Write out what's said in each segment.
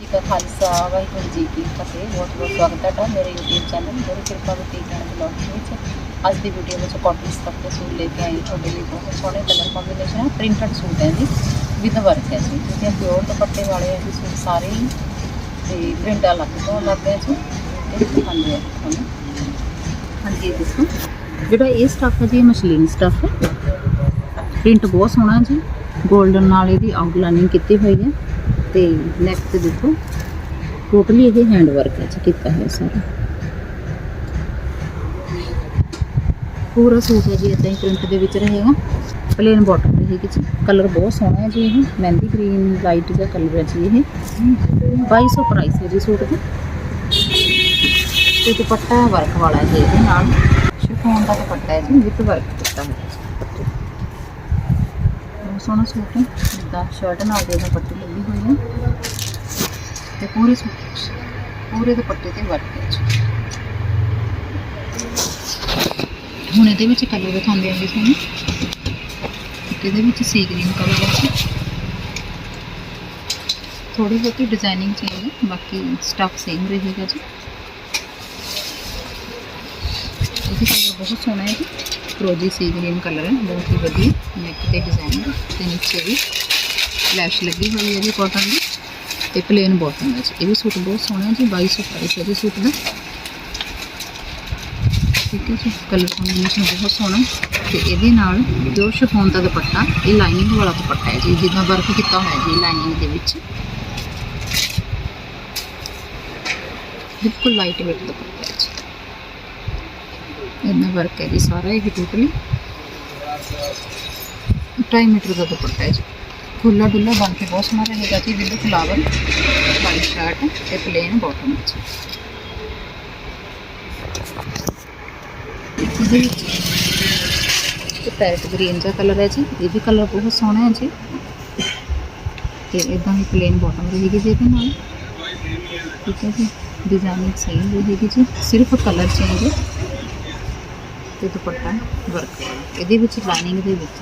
ਜੀ ਕਾ ਖਾਲਸਾ, ਵਾਹਿਗੁਰੂ ਜੀ ਕੀ ਫਤਿਹ। ਬਹੁਤ ਬਹੁਤ ਸਵਾਗਤ ਹੈ ਤੁਹਾਡਾ ਮੇਰੇ YouTube ਚੈਨਲ ਗੁਰੂ ਕਿਰਪਾ ਬੁਟੀਕ ਐਂਡ ਬਲੌਗ ਵਿੱਚ ਅੱਜ ਦੀ ਵੀਡੀਓ ਵਿੱਚ ਕਾਟਨ ਸਟੱਫ ਦੇ ਸੂਟ ਲੈ ਕੇ ਆਈ ਤੁਹਾਡੇ ਲਈ ਬਹੁਤ ਸੋਹਣੇ ਕਲਰ ਕੰਬੀਨੇਸ਼ਨ ਹੈ। ਪ੍ਰਿੰਟਡ ਸੂਟ ਹੈ ਜੀ ਵਿਦ ਵਰਕ ਹੈ ਜੀ। ਜਿਹਦੇ ਪਿਓਰ ਦੁਪੱਟੇ ਵਾਲੇ ਹੈ ਜੀ, ਸੂਟ ਸਾਰੇ ਹੀ। ਤੇ ਪ੍ਰਿੰਟ ਅਲੱਗ ਤੋਂ ਅਲੱਗ ਹੈ ਜੀ। ਇਹ ਦਿਖਾਉਂਦੇ ਆ ਤੁਹਾਨੂੰ ਹਾਂਜੀ, ਇਹ ਦੇਖੋ। ਜਿਹੜਾ ਇਹ ਸਟੱਫ ਹੈ ਜੀ ਮਸ਼ਲੀਨ ਸਟੱਫ ਹੈ। ਪ੍ਰਿੰਟ ਬਹੁਤ ਸੋਹਣਾ ਜੀ। 골ਡਨ ਨਾਲ ਇਹਦੀ ਆਊਟਲਾਈਨਿੰਗ ਕੀਤੀ ਹੋਈ ਹੈ। ਤੇ ਨੈਕ ਤੇ ਦੇਖੋ ਟੋਟਲੀ ਇਹ ਹੈਂਡ ਵਰਕ ਹੈ ਜੀ ਕੀਤਾ ਹੋਇਆ ਸਾਰਾ ਪੂਰਾ ਸੂਟ ਹੈ ਜੀ ਇਦਾਂ ਹੀ ਪ੍ਰਿੰਟ ਦੇ ਵਿੱਚ ਰਹੇਗਾ ਪਲੇਨ ਬਾਟਮ ਰਹੇਗੀ ਜੀ ਕਲਰ ਬਹੁਤ ਸੋਹਣਾ ਹੈ ਜੀ ਇਹ ਮਹਿੰਦੀ ਗ੍ਰੀਨ ਲਾਈਟ ਜਿਹਾ ਕਲਰ ਹੈ ਜੀ ਇਹ 2200 ਪ੍ਰਾਈਸ ਹੈ ਜੀ ਸੂਟ ਦਾ ਤੇ ਦੁਪੱਟਾ ਵਰਕ ਵਾਲਾ ਹੈ ਜੀ ਇਹਦੇ ਨਾਲ ਸ਼ਿਫੋਨ ਦਾ ਦੁਪੱਟਾ ਹੈ ਜੀ ਵਿਦ ਵਰਕ ਕੀਤਾ ਹੋਇਆ ਹੈ ਦੁਪੱਟੇ ਤੇ। ਬਹੁਤ ਸੋਹਣਾ ਸੂਟ ਹੈ ਜਿੱਦਾਂ ਸ਼ਰਟ ਨਾਲ ਦੇ ਦੁਪੱਟੇ ਲੱਗੀ ਹੋਈ ਹੈ ਤੇ ਪੂਰੇ ਸੂਟ ਪੂਰੇ ਦੁਪੱਟੇ ਤੇ ਵਰਕ ਹੈ ਜੀ ਹੁਣ ਇਹਦੇ ਵਿੱਚ ਕਲਰ ਦਿਖਾਉਂਦੇ ਆਂਗੇ ਤੁਹਾਨੂੰ। ਇਹਦੇ ਵਿੱਚ ਸੀ ਗ੍ਰੀਨ ਕਲਰ ਹੈ ਜੀ। ਥੋੜੀ ਬਹੁਤੀ ਡਿਜ਼ਾਈਨਿੰਗ ਚੇਂਜ ਹੈ ਬਾਕੀ ਸਟਫ ਸੇਮ ਰਹੇਗਾ ਜੀ। ਇਹ ਕਲਰ ਬਹੁਤ ਸੋਹਣਾ ਹੈ ਜੀ। ਫਰੋਜੀ ਸੀ ਗ੍ਰੀਨ ਕਲਰ ਹੈ ਬਹੁਤ ਹੀ ਵਧੀਆ। ਨੈਕ ਤੇ ਡਿਜ਼ਾਈਨ ਹੈ ਤੇ ਨੀਚੇ ਵੀ ਫਲੈਸ਼ ਲੱਗੀ ਹੋਈ ਹੈ ਜੀ ਕਾਟਨ ਦੀ। ਤੇ ਪਲੇਨ ਬਾਟਮ ਹੈ ਜੀ ਇਹ ਵੀ ਸੂਟ ਬਹੁਤ ਸੋਹਣਾ ਜੀ 2200 ਪ੍ਰਾਈਸ ਹੈ ਜੀ ਸੂਟ ਦਾ ਠੀਕ ਹੈ ਜੀ ਕਲਰ ਕੰਬੀਨੇਸ਼ਨ ਬਹੁਤ ਸੋਹਣਾ। ਤੇ ਇਹਦੇ ਨਾਲ ਜੋ ਸ਼ਿਫੋਨ ਦਾ ਦੁਪੱਟਾ, ਇਹ ਲਾਈਨਿੰਗ ਵਾਲਾ ਦੁਪੱਟਾ ਹੈ ਜੀ, ਜਿੱਦਾਂ ਵਰਕ ਕੀਤਾ ਹੋਇਆ ਜੀ ਲਾਈਨਿੰਗ ਦੇ ਵਿੱਚ। ਬਿਲਕੁਲ ਲਾਈਟ ਵੇਟ ਦੁਪੱਟਾ ਹੈ ਜੀ। ਇੰਨਾ ਵਰਕ ਹੈ ਜੀ ਸਾਰਾ, ਇਹ ਟੋਟਲੀ 2.5 ਮੀਟਰ ਦਾ ਦੁਪੱਟਾ ਹੈ ਜੀ। ਖੁੱਲਾ ਡੁੱਲਾ ਬਣ ਕੇ ਬਹੁਤ ਸੋਹਣਾ ਰਹੇਗਾ ਜੀ ਵਿਦ ਫਲਾਵਰ ਵਾਲੀ ਸ਼ਰਟ ਤੇ ਪਲੇਨ ਬਾਟਮ ਵਿੱਚ ਇਹਦੇ ਵਿੱਚ ਇਹ ਪੈਰਟ ਗ੍ਰੀਨ ਦਾ ਕਲਰ ਹੈ ਜੀ ਇਹ ਵੀ ਕਲਰ ਬਹੁਤ ਸੋਹਣਾ ਹੈ ਜੀ ਤੇ ਇਦਾਂ ਹੀ ਪਲੇਨ ਬਾਟਮ ਰਹੇਗੀ ਜੀ ਇਹਦੇ ਨਾਲ ਠੀਕ ਹੈ ਜੀ ਡਿਜ਼ਾਈਨਿੰਗ ਸੇਮ ਰਹੇਗੀ ਜੀ ਸਿਰਫ ਕਲਰ ਚੇਂਜ ਹੈ ਤੇ ਦੁਪੱਟਾ ਵਰਕ ਇਹਦੇ ਵਿੱਚ ਲਾਈਨਿੰਗ ਦੇ ਵਿੱਚ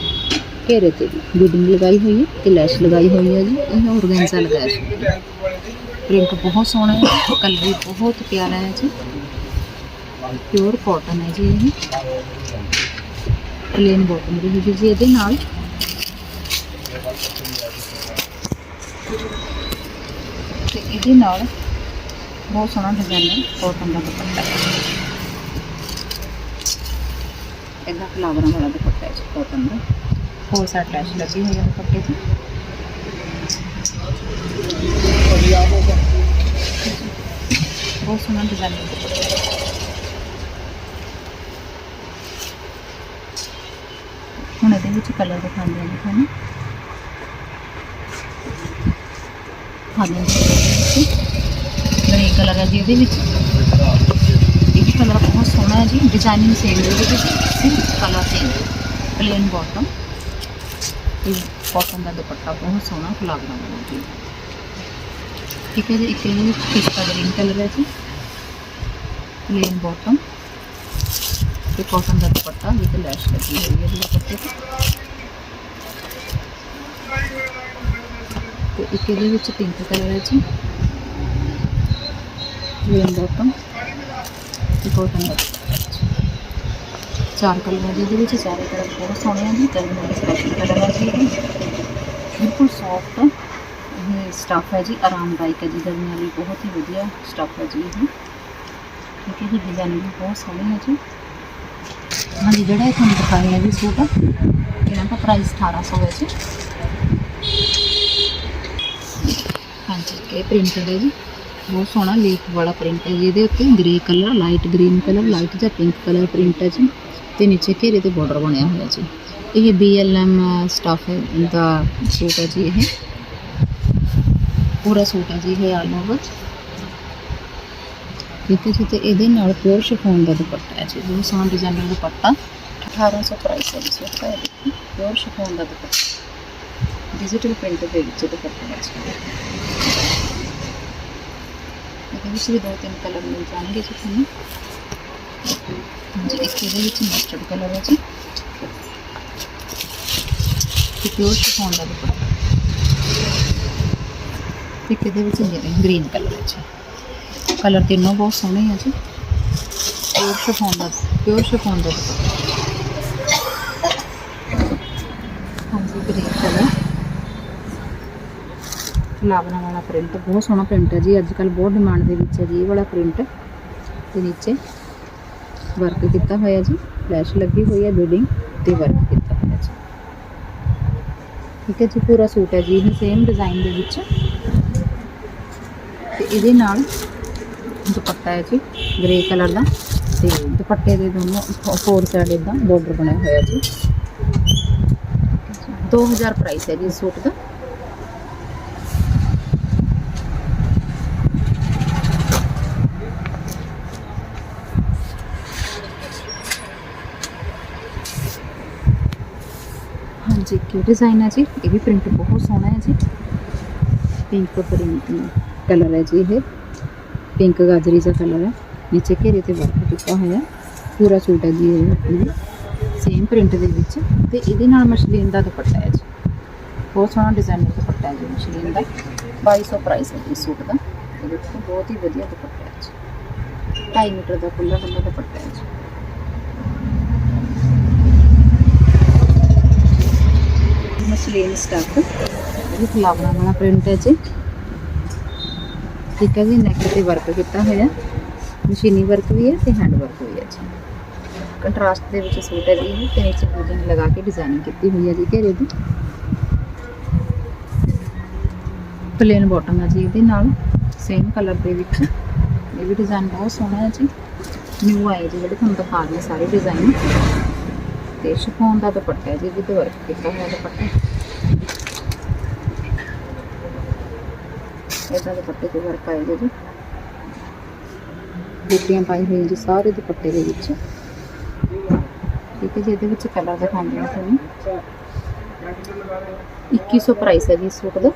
ਘੇਰੇ ਤੇ ਵੀ ਬੀਡਿੰਗ ਲਗਾਈ ਹੋਈ ਹੈ ਤੇ ਲੈਸ਼ ਲਗਾਈ ਹੋਈ ਹੈ ਜੀ ਇਹ ਔਰਗੈਂਜ਼ਾ ਲਗਾਇਆ ਸੀ ਪ੍ਰਿੰਟ ਬਹੁਤ ਸੋਹਣਾ ਹੈ ਕਲਰ ਵੀ ਬਹੁਤ ਪਿਆਰਾ ਹੈ ਜੀ ਪਿਓਰ ਕਾਟਨ ਹੈ ਜੀ ਇਹ ਪਲੇਨ ਬਾਟਮ ਰਹੇਗੀ ਜੀ ਇਹਦੇ ਨਾਲ ਤੇ ਇਹਦੇ ਨਾਲ ਬਹੁਤ ਸੋਹਣਾ ਡਿਜ਼ਾਈਨ ਹੈ ਕਾਟਨ ਦਾ ਦੁਪੱਟਾ ਇਹਦਾ ਫਲਾਵਰਾਂ ਵਾਲਾ ਦੁਪੱਟਾ ਹੈ ਜੀ ਕਾਟਨ ਦਾ ਹੋਰ ਸਾਈਡ ਲੈਸ਼ ਲੱਗੀ ਹੋਈ ਹੈ ਦੁਪੱਟੇ ਤੇ। ਬਹੁਤ ਸੋਹਣਾ ਡਿਜ਼ਾਈਨ ਹੈ ਹੁਣ ਇਹਦੇ ਵਿੱਚ ਕਲਰ ਦਿਖਾਉਂਦੇ ਹਾਂ ਜੀ ਤੁਹਾਨੂੰ ਹਾਂਜੀ। ਗ੍ਰੇ ਕਲਰ ਹੈ ਜੀ ਇਹਦੇ ਵਿੱਚ। ਇਹ ਕਲਰ ਬਹੁਤ ਸੋਹਣਾ ਹੈ ਜੀ। ਡਿਜ਼ਾਈਨਿੰਗ ਸੇਮ ਹੈ ਇਹਦੇ ਵਿੱਚ। ਸਿਰਫ ਕਲਰ ਚੇਂਜ ਪਲੇਨ ਬਾਟਮ ਤੇ ਕਾਟਨ ਦਾ ਦੁਪੱਟਾ ਬਹੁਤ ਸੋਹਣਾ ਫਲਾਵਰਾਂ ਵਾਲਾ ਜੀ ਠੀਕ ਹੈ ਜੀ ਇੱਕ ਇਹਦੇ ਵਿੱਚ ਪਿਸਤਾ ਗ੍ਰੀਨ ਕਲਰ ਹੈ ਜੀ ਪਲੇਨ ਬਾਟਮ ਤੇ ਕਾਟਨ ਦਾ ਦੁਪੱਟਾ ਵਿਦ ਲੈਸ਼ ਲੱਗੀ ਹੋਈ ਹੈ ਜੀ ਦੁਪੱਟੇ ਤੇ ਤੇ ਇੱਕ ਇਹਦੇ ਵਿੱਚ ਪਿੰਕ ਕਲਰ ਹੈ ਜੀ ਪਲੇਨ ਬਾਟਮ ਤੇ ਕਾਟਨ ਦਾ ਦੁਪੱਟਾ ਹੈ ਜੀ। ਚਾਰ ਕਲਰ ਹੈ ਜੀ ਇਹਦੇ ਵਿੱਚ ਚਾਰੇ ਕਲਰ ਬਹੁਤ ਸੋਹਣੇ ਆ ਜੀ ਕਲਰ ਦਾ ਸਪੈਸ਼ਲ ਕਲਰ ਹੈ ਜੀ ਇਹ ਬਿਲਕੁਲ ਸੌਫਟ ਇਹ ਸਟਫ ਹੈ ਜੀ, ਆਰਾਮਦਾਇਕ ਹੈ ਜੀ, ਗਰਮੀਆਂ ਲਈ ਬਹੁਤ ਹੀ ਵਧੀਆ ਸਟਫ ਹੈ ਜੀ ਇਹ। ਠੀਕ ਹੈ ਜੀ ਡਿਜ਼ਾਈਨ ਵੀ ਬਹੁਤ ਸੋਹਣੀ ਹੈ ਜੀ। ਹਾਂਜੀ, ਜਿਹੜਾ ਇਹ ਤੁਹਾਨੂੰ ਦਿਖਾਇਆ ਜੀ ਸੂਟ ਇਹਨਾਂ ਦਾ ਪ੍ਰਾਈਸ 1800 ਹੈ ਜੀ। ਹਾਂਜੀ, ਇਹ ਪ੍ਰਿੰਟਡ ਹੈ ਜੀ। ਬਹੁਤ ਸੋਹਣਾ ਲੀਫ ਵਾਲਾ ਪ੍ਰਿੰਟ ਹੈ ਜੀ, ਇਹਦੇ ਉੱਤੇ grey colour light green colour light ਜਾਂ ਪਿੰਕ ਕਲਰ ਪ੍ਰਿੰਟ ਹੈ ਜੀ। ਤੇ ਨੀਚੇ ਘੇਰੇ ਤੇ ਬਾਰਡਰ ਬਣਿਆ ਹੋਇਆ ਜੀ ਇਹ BLM ਸਟਾਫ ਹੈ ਦਾ ਸੂਟ ਹੈ ਜੀ ਇਹ ਪੂਰਾ ਸੂਟ ਹੈ ਜੀ ਇਹ ਆਲ ਓਵਰ ਠੀਕ ਹੈ ਜੀ ਤੇ ਇਹਦੇ ਨਾਲ ਪਿਓਰ ਸ਼ਿਫੋਨ ਦਾ ਦੁਪੱਟਾ ਹੈ ਜੀ ਬਹੁਤ ਸੋਹਣਾ ਡਿਜ਼ਾਈਨਰ ਦੁਪੱਟਾ 1800 ਪ੍ਰਾਈਸ ਹੈ ਜੀ ਸੂਟ ਦਾ ਇਹ ਦੇਖੋ ਪਿਓਰ ਸ਼ਿਫੋਨ ਦਾ ਦੁਪੱਟਾ ਡਿਜੀਟਲ ਪ੍ਰਿੰਟ ਦੇ ਵਿੱਚ ਦੁਪੱਟਾ ਹੈ ਜੀ ਇਹਦੇ ਵਿੱਚ ਵੀ ਦੋ ਤਿੰਨ ਕਲਰ ਮਿਲ ਜਾਣਗੇ ਜੀ ਤੁਹਾਨੂੰ ਹਾਂਜੀ ਇੱਕ ਇਹਦੇ ਵਿੱਚ ਮਸਟਰਡ ਕਲਰ ਹੈ ਪਿਓਰ ਸ਼ਿਫੋਨ ਦਾ ਦੁਪੱਟਾ। ਤੇ ਇਹਦੇ ਵਿੱਚ ਗ੍ਰੀਨ ਕਲਰ ਹੈ ਕਲਰ ਤਿੰਨੋਂ ਬਹੁਤ ਸੋਹਣੇ ਆ ਜੀ। ਪਿਓਰ ਸ਼ਿਫੋਨ ਦਾ ਪਿਓਰ ਸ਼ਿਫੋਨ ਦਾ ਦੁਪੱਟਾ। ਹਾਂਜੀ ਗ੍ਰੀਨ ਕਲਰ ਫਲਾਵਰਾਂ ਵਾਲਾ ਪ੍ਰਿੰਟ ਬਹੁਤ ਸੋਹਣਾ ਪ੍ਰਿੰਟ ਹੈ ਜੀ। ਅੱਜ ਕੱਲ ਬਹੁਤ ਡਿਮਾਂਡ ਦੇ ਵਿੱਚ ਹੈ ਜੀ, ਇਹ ਵਾਲਾ ਪ੍ਰਿੰਟ ਤੇ ਨੀਚੇ ਵਰਕ ਕੀਤਾ ਹੋਇਆ ਜੀ। ਫਲੈਸ਼ ਲੱਗੀ ਹੋਈ ਹੈ ਬਿਲਡਿੰਗ ਤੇ ਵਰਕ ਕੀਤਾ ਹੋਇਆ ਜੀ। ਠੀਕ ਹੈ ਜੀ, ਪੂਰਾ ਸੂਟ ਹੈ ਜੀ ਇਹ ਸੇਮ ਡਿਜ਼ਾਈਨ ਦੇ ਵਿੱਚ। ਤੇ ਇਹਦੇ ਨਾਲ ਦੁਪੱਟਾ ਹੈ ਜੀ ਗ੍ਰੇ ਕਲਰ ਦਾ। ਤੇ ਦੁਪੱਟੇ ਦੇ ਦੋਨੋਂ ਫੋਰ ਸਾਈਡ ਇਦਾਂ ਬਾਰਡਰ ਬਣਿਆ ਹੋਇਆ ਜੀ। 2000 ਪ੍ਰਾਈਸ ਹੈ ਜੀ ਇਸ ਸੂਟ ਦਾ। ਹਾਂਜੀ ਕੀ ਡਿਜ਼ਾਈਨ ਹੈ ਜੀ, ਇਹ ਵੀ ਪ੍ਰਿੰਟ ਬਹੁਤ ਸੋਹਣਾ ਹੈ ਜੀ। ਪਿੰਕ ਪ੍ਰਿੰਟ ਕਲਰ ਹੈ ਜੀ ਇਹ। ਪਿੰਕ ਗਾਜਰੀ ਦਾ ਕਲਰ ਹੈ। ਨੀਚੇ ਘੇਰੇ ਤੇ ਵਰਕ ਕੀਤਾ ਹੋਇਆ ਪੂਰਾ ਸੂਟ ਹੈ ਜੀ ਇਹ ਸੇਮ ਪ੍ਰਿੰਟ ਦੇ ਵਿੱਚ ਤੇ ਇਹਦੇ ਨਾਲ ਮਸ਼ਲੀਨ ਦਾ ਦੁਪੱਟਾ ਹੈ ਜੀ। ਬਹੁਤ ਸੋਹਣਾ ਡਿਜ਼ਾਈਨਰ ਦੁਪੱਟਾ ਹੈ ਜੀ ਮਸ਼ਲੀਨ ਦਾ। 2200 ਪ੍ਰਾਈਸ ਹੈ ਜੀ ਇਸ ਸੂਟ ਦਾ। ਬਹੁਤ ਹੀ ਵਧੀਆ ਦੁਪੱਟਾ ਹੈ ਜੀ। 2.5 ਮੀਟਰ ਦਾ ਖੁੱਲਾ ਖੁੱਲਾ ਦੁਪੱਟਾ ਹੈ ਜੀ ਮਸਲੀਨ ਇਹ ਫਲਾਵਰਾਂ ਵਾਲਾ ਪ੍ਰਿੰਟ ਹੈ ਜੀ। ਠੀਕ ਹੈ ਜੀ ਨੈਕ ਤੇ ਵਰਕ ਕੀਤਾ ਹੋਇਆ। ਮਸ਼ੀਨੀ ਵਰਕ ਵੀ ਹੈ ਤੇ ਹੈਂਡ ਵਰਕ ਵੀ ਹੈ ਜੀ। ਕੰਟਰਾਸਟ ਦੇ ਵਿੱਚ ਸੂਟ ਹੈ ਜੀ ਤੇ ਨੀਚੇ ਬੂਜਿੰਗ ਲਗਾ ਕੇ ਡਿਜ਼ਾਈਨਿੰਗ ਕੀਤੀ ਹੋਈ ਹੈ ਜੀ ਘੇਰੇ ਦੀ। ਪਲੇਨ ਬਾਟਮ ਹੈ ਜੀ ਇਹਦੇ ਨਾਲ। ਸੇਮ ਕਲਰ ਦੇ ਵਿੱਚ। ਇਹ ਵੀ ਡਿਜ਼ਾਈਨ ਬਹੁਤ ਸੋਹਣਾ ਹੈ ਜੀ। ਨਿਊ ਆਏ ਜੀ, ਜਿਹੜੇ ਤੁਹਾਨੂੰ ਦਿਖਾ ਰਹੇ ਸਾਰੇ ਡਿਜ਼ਾਈਨ ਤੇ ਸ਼ਿਫੋਨ ਦਾ ਦੁਪੱਟਾ ਹੈ ਜੀ, ਇਹਦੇ ਵਰਕ ਕੀਤਾ ਹੋਇਆ ਦੁਪੱਟਾ। ਇਹਦਾ ਦੁਪੱਟੇ ਤੇ ਵਰਕ ਆਏਗਾ ਜੀ। ਬੂਟੀਆਂ ਪਾਈ ਹੋਈਆਂ ਜੀ ਸਾਰੇ ਦੁਪੱਟੇ ਦੇ ਵਿੱਚ। ਠੀਕ ਹੈ ਜੀ, ਇਹਦੇ ਵਿੱਚ ਕਲਰ ਦਿਖਾਉਂਦੇ ਹਾਂ ਤੁਹਾਨੂੰ। 2100 ਪ੍ਰਾਈਸ ਹੈ ਜੀ ਇਸ ਸੂਟ ਦਾ।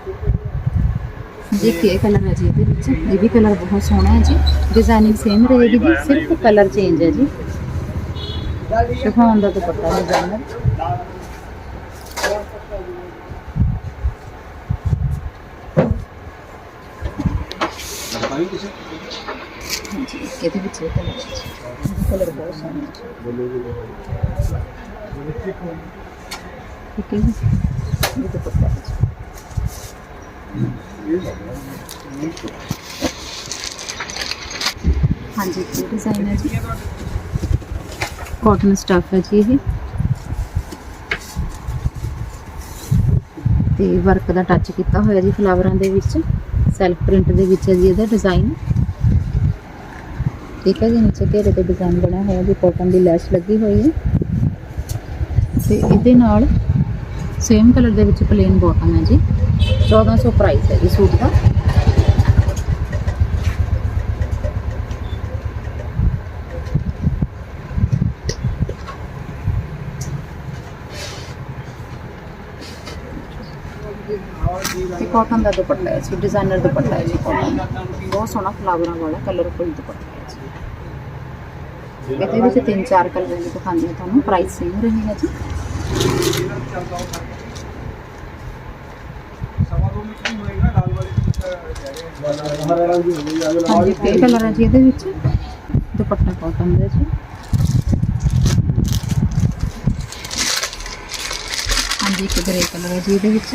ਜੀ ਕੀ ਕਲਰ ਹੈ ਜੀ ਇਹਦੇ ਵਿੱਚ। ਇਹ ਵੀ ਕਲਰ ਬਹੁਤ ਸੋਹਣਾ ਹੈ ਜੀ। ਡਿਜ਼ਾਈਨਿੰਗ ਸੇਮ ਰਹੇਗੀ ਜੀ, ਸਿਰਫ ਕਲਰ ਚੇਂਜ ਹੈ ਜੀ। ਸ਼ਿਫੋਨ ਦਾ ਦੁਪੱਟਾ ਡਿਜ਼ਾਈਨਰ ਹਾਂਜੀ ਇਹਦੇ ਵਿੱਚ ਇਹ ਕਲਰ ਹੈ ਜੀ ਇਹ ਕਲਰ ਬਹੁਤ ਸੋਹਣਾ ਹੈ ਜੀ ਠੀਕ ਹੈ ਜੀ ਇਹ ਦੁਪੱਟਾ ਹੈ ਜੀ ਹਾਂਜੀ ਇਹ ਡਿਜ਼ਾਈਨ ਹੈ ਜੀ ਕਾਟਨ ਸਟਫ ਹੈ ਜੀ ਇਹ ਤੇ ਵਰਕ ਦਾ ਟੱਚ ਕੀਤਾ ਹੋਇਆ ਜੀ ਫਲਾਵਰਾਂ ਦੇ ਵਿੱਚ ਸੈਲਫ ਪ੍ਰਿੰਟ ਦੇ ਵਿੱਚ ਹੈ ਜੀ ਇਹਦਾ ਡਿਜ਼ਾਈਨ ਠੀਕ ਹੈ ਜੀ, ਨੀਚੇ ਘੇਰੇ ਤੇ ਡਿਜ਼ਾਈਨ ਬਣਿਆ ਹੋਇਆ ਜੀ ਕਾਟਨ ਦੀ ਲੈਸ਼ ਲੱਗੀ ਹੋਈ ਹੈ। ਤੇ ਇਹਦੇ ਨਾਲ ਸੇਮ ਕਲਰ ਦੇ ਵਿੱਚ ਪਲੇਨ ਬਾਟਮ ਹੈ ਜੀ। 1400 ਪ੍ਰਾਈਸ ਹੈ ਜੀ ਸੂਟ ਦਾ। ਤੇ ਕਾਟਨ ਦਾ ਦੁਪੱਟਾ ਹੈ ਜੀ ਡਿਜ਼ਾਈਨਰ ਦੁਪੱਟਾ ਹੈ ਜੀ ਕਾਟਨ ਦਾ ਬਹੁਤ ਸੋਹਣਾ ਫਲਾਵਰਾਂ ਵਾਲਾ ਕਲਰਫੁਲ ਦੁਪੱਟਾ ਹੈ ਜੀ ਇਹਦੇ ਵਿੱਚ ਤਿੰਨ ਚਾਰ ਕਲਰ ਵੀ ਦਿਖਾਉਂਦੀ ਹਾਂ ਤੁਹਾਨੂੰ ਪ੍ਰਾਈਸ ਸੇਮ ਰਹੇਗਾ ਜੀ ਹਾਂਜੀ ਇਹ ਕਲਰ ਹੈ ਜੀ ਇਹਦੇ ਵਿੱਚ ਦੁਪੱਟਾ ਕਾਟਨ ਦਾ ਜੀ ਹਾਂਜੀ ਇੱਕ ਗ੍ਰੇ ਕਲਰ ਹੈ ਜੀ ਇਹਦੇ ਵਿੱਚ